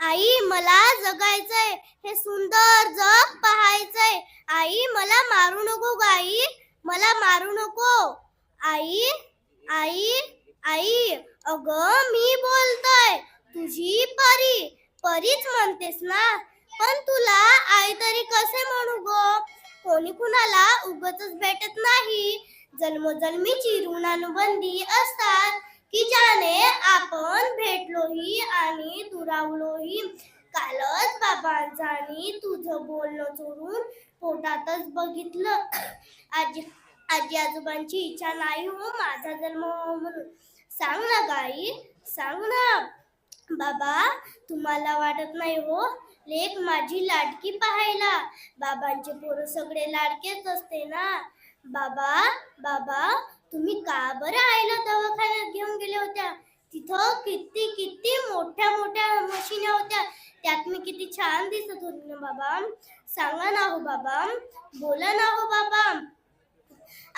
आई मला जगायचंय. हे सुंदर जग पाहायचंय. आई मला मारू नको गाई मला मारू नको. आई आई आई अगं मी बोलतोय. तुझी परी परीच म्हणतेस ना. पण तुला आई तरी कसे म्हणू ग? कोणी कुणाला उगतच भेटत नाही. जन्मोजन्मीची ऋणानुबंधी असतात. की ज्याने आपण भेटलोही आणि दुरावलोही. कालच बाबांचा आणि तुझं बोलणं चोरून पोटातच बघितलं. आजी आजी आजोबांची इच्छा नाही हो माझा जन्म हो म्हणून. सांग ना गाई सांग ना. बाबा तुम्हाला वाटत नाही हो लेख माझी लाडकी पाहायला. बाबांचे पोरं सगळे लाडकेच असते ना. बाबा बाबा तुम्ही का बरं आईला दवाखान्यात घेऊन गेले होत्या? तिथं किती किती मोठ्या मोठ्या मशीन होत्या. त्यात मी किती छान दिसत होती ना बाबा. सांगा ना हो बाबा. बोला ना हो बाबा.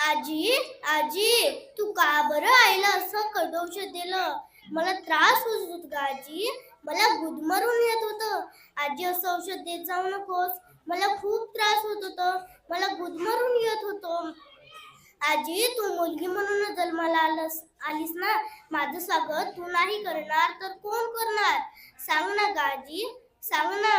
आजी आजी तू का बरं आईला असं कडौषध दिलं? मला त्रास होत होत का आजी. मला गुदमरून येत होतं. आजी असं औषध देत जाऊ नकोस. मला खूप त्रास होत होतं. मला गुदमरून येत होतं. आजी तू मुलगी म्हणून जन्माला आलस आलीस ना माझं स्वागत तू नाही करणार तर कोण करणार? सांग ना गाजी सांग ना.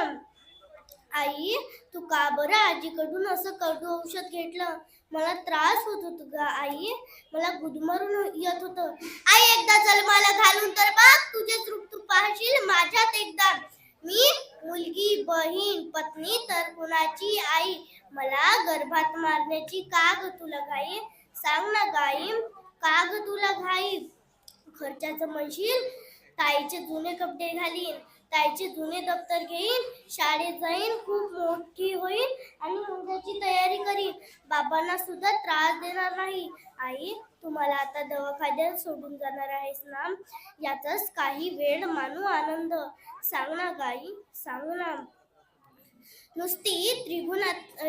आई तू का बरं आजीकडून असं कडू औषध घेतलं? मला त्रास होत होत ग आई मला गुदमरून येत होत. आई एकदा जन्माला घालून तर बघ तुझेच रूप तू पाहशील माझ्यात एकदा. मी मुलगी बहीण पत्नी तर कुणाची आई? मला गर्भात मारण्याची का ग तुला घाई? सांग ना गाई का ग तुला घाई खर्चाचं म्हणशील ताईचे जुने कपडे घालीन. ताईचे जुने दप्तर घेईन शाळेत जाईन खूप मोठी होईन आणि मुलाची तयारी करीन. बाबांना सुद्धा त्रास देणार नाही. आई तुम्हाला आता दवाखान्यात सोडून जाणार आहेस ना? याचाच काही वेळ मानू आनंद. सांग ना गाई सांग ना. नुसती त्रिगुण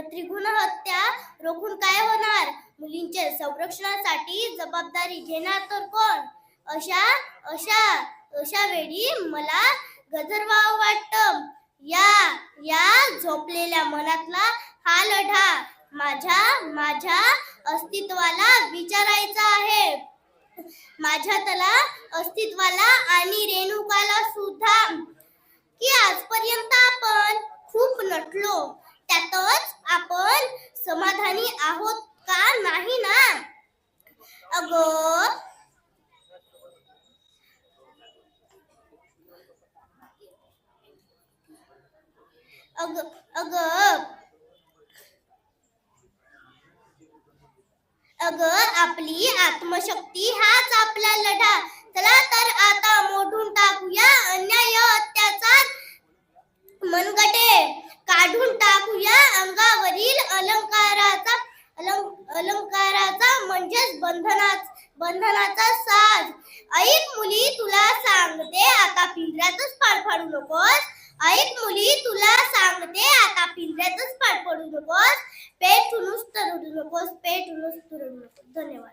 त्रिगुण हत्या रोखून काय होणार? मुलींचे संरक्षणासाठी जबाबदारी घेणार तर कोण? अशा अशा अशा वेळी मला गजरवाव वाटत. या या झोपलेल्या मनातला हा लढा माझ्या माझ्या अस्तित्वाला विचारायचा आहे. माझ्या तला अस्तित्वाला आणि रेणुकाला सुद्धा. की आजपर्यंत आपण खूप नटलो त्यातच आपण समाधानी आहोत का नाही ना? अग अग अग अग आपली आत्मशक्ती हाच आपला लढा. चला तर आता मोठून टाकूया अन्य बंधनाच बंधनाचा साज. ऐक मुली तुला सांगते आता पिंजऱ्यातच पाड नकोस. ऐक मुली तुला सांगते आता पिंजऱ्यातच पाड नकोस. पेट उनुस तरडू नकोस पेट उनुस तर नकोस. धन्यवाद.